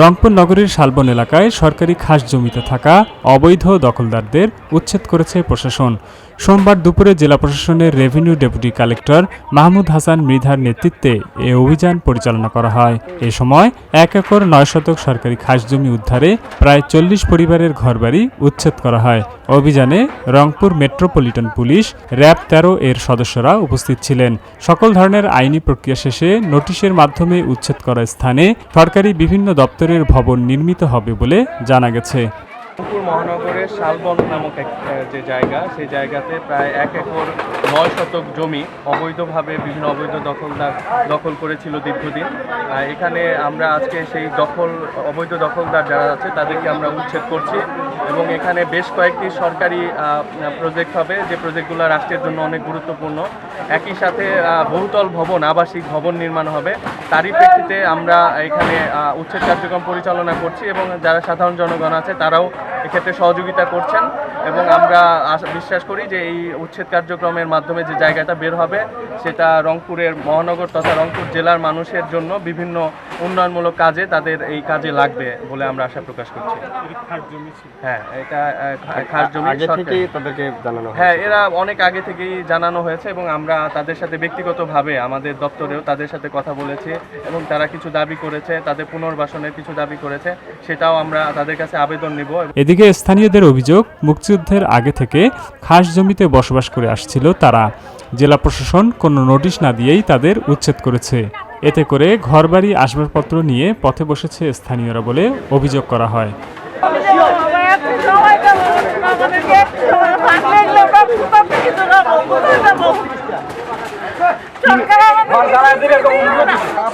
রংপুর নগরীর শালবন এলাকায় সরকারি খাস জমিতে থাকা অবৈধ দখলদারদের উচ্ছেদ করেছে প্রশাসন। সোমবার দুপুরে জেলা প্রশাসনের revenue deputy collector Mahmud Hasan মৃধার নেতৃত্বে এ অভিযান পরিচালনা করা হয়। এ সময় এক একর নয় শতক সরকারি খাস জমি উদ্ধারে প্রায় চল্লিশ পরিবারের ঘরবাড়ি উচ্ছেদ করা হয়। অভিযানে রংপুর মেট্রোপলিটন পুলিশ, র্যাব তেরো এর সদস্যরা উপস্থিত ছিলেন। সকল ধরনের আইনি প্রক্রিয়া শেষে নোটিশের মাধ্যমে উচ্ছেদ করা স্থানে সরকারি বিভিন্ন দপ্তরের ভবন নির্মিত হবে বলে জানা গেছে। রংপুর মহানগরের শালবন নামক এক যে জায়গা, সেই জায়গাতে প্রায় এক একর নয় শতক জমি অবৈধভাবে, বিভিন্ন অবৈধ দখলদার দখল করেছিল দীর্ঘদিন। এখানে আমরা আজকে সেই দখল, অবৈধ দখলদার যারা আছে, তাদেরকে আমরা উচ্ছেদ করছি এবং এখানে বেশ কয়েকটি সরকারি প্রজেক্ট হবে। যে প্রজেক্টগুলো রাষ্ট্রের জন্য অনেক গুরুত্বপূর্ণ। একই সাথে বহুতল ভবন, আবাসিক ভবন নির্মাণ হবে। তারই প্রেক্ষিতে আমরা এখানে উচ্ছেদ কার্যক্রম পরিচালনা করছি এবং যারা সাধারণ জনগণ আছে, তারাও এক্ষেত্রে সহযোগিতা করছেন এবং আমরা বিশ্বাস করি যে এই উচ্ছেদ কার্যক্রমের মাধ্যমে যে জায়গাটা বের হবে সেটা রংপুরের মহানগর তথা রংপুর জেলার মানুষের জন্য বিভিন্ন উন্নয়নমূলক কাজে তাদের এই কাজে লাগবে বলে আমরা আশা প্রকাশ করছি হ্যাঁ এটা খাস জমি আগে সরকারি। থেকেই তাদেরকে জানানো হ্যাঁ এরা অনেক আগে থেকেই জানানো হয়েছে এবং আমরা তাদের সাথে ব্যক্তিগতভাবে আমাদের দপ্তরেও তাদের সাথে কথা বলেছি এবং তারা কিছু দাবি করেছে তাদের পুনর্বাসনের কিছু দাবি করেছে সেটাও আমরা তাদের কাছে আবেদন নিব এদিকে স্থানীয়দের অভিযোগ, মুক্তিযুদ্ধের আগে থেকে খাস জমিতে বসবাস করে আসছিল তারা। জেলা প্রশাসন কোনো নোটিশ না দিয়েই তাদের উচ্ছেদ করেছে। এতে করে ঘরবাড়ি, আসবাবপত্র নিয়ে পথে বসেছে স্থানীয়রা বলে অভিযোগ করা হয়।